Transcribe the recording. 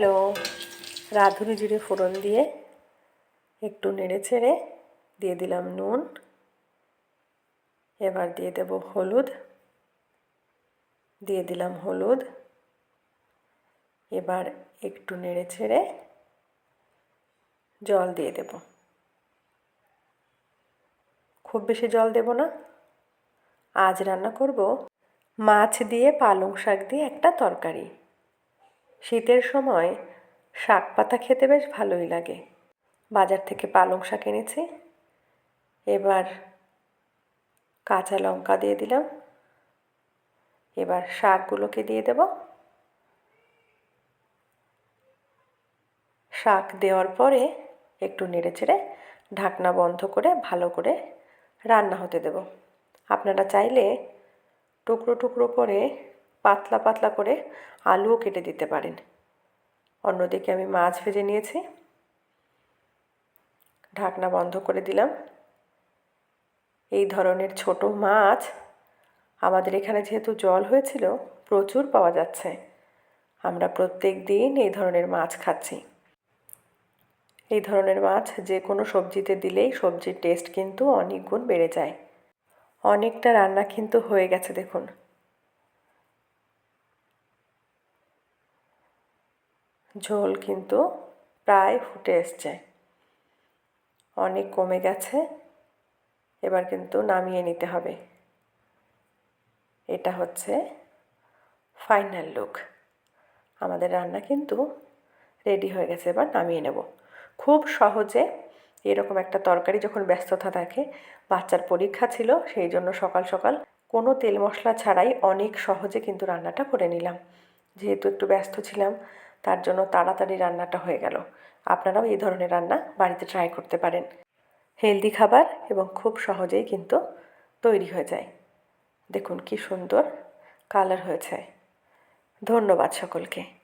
Hello. রাঁধুনি জিরে ফোড়ন দিয়ে একটু নেড়ে ছেড়ে দিয়ে দিলাম নুন। এবার দিয়ে দেব হলুদ। দিয়ে দিলাম হলুদ। এবার একটু নেড়ে ছেড়ে জল দিয়ে দেব। খুব বেশি জল দেব না। আজ রান্না করব মাছ দিয়ে পালং শাক দিয়ে একটা তরকারি। শীতের সময় শাক পাতা খেতে বেশ ভালোই লাগে। বাজার থেকে পালং শাক এনেছি। এবার কাঁচা লঙ্কা দিয়ে দিলাম। এবার শাকগুলোকে দিয়ে দেব। শাক দেওয়ার পরে একটু নেড়ে চেড়ে ঢাকনা বন্ধ করে ভালো করে রান্না হতে দেব। আপনারা চাইলে টুকরো টুকরো করে পাতলা পাতলা করে আলুও কেটে দিতে পারেন। অন্যদিকে আমি মাছ ভেজে নিয়েছি। ঢাকনা বন্ধ করে দিলাম। এই ধরনের ছোট মাছ আমাদের এখানে যেহেতু জল হয়েছিল, প্রচুর পাওয়া যাচ্ছে। আমরা প্রত্যেক দিন এই ধরনের মাছ খাচ্ছি। এই ধরনের মাছ যে কোনো সবজিতে দিলেই সবজির টেস্ট কিন্তু অনেক গুণ বেড়ে যায়। অনেকটা রান্না কিন্তু হয়ে গেছে, দেখুন। ঝোল কিন্তু প্রায় ফুটে এসছে। অনেক কমে গেছে, এবার কিন্তু নামিয়ে নিতে হবে। এটা হচ্ছে ফাইনাল লুক। আমাদের রান্না কিন্তু রেডি হয়ে গেছে, এবার নামিয়ে নেব। খুব সহজে এরকম একটা তরকারি যখন ব্যস্ততা থাকে, বাচ্চার পরীক্ষা ছিল, সেই জন্য সকাল সকাল কোনো তেল মশলা ছাড়াই অনেক সহজে কিন্তু রান্নাটা করে নিলাম। যেহেতু একটু ব্যস্ত ছিলাম তার জন্য তাড়াতাড়ি রান্নাটা হয়ে গেল। আপনারাও এই ধরনের রান্না বাড়িতে ট্রাই করতে পারেন। হেলদি খাবার এবং খুব সহজেই কিন্তু তৈরি হয়ে যায়। দেখুন কি সুন্দর কালার হয়েছে। ধন্যবাদ সকলকে।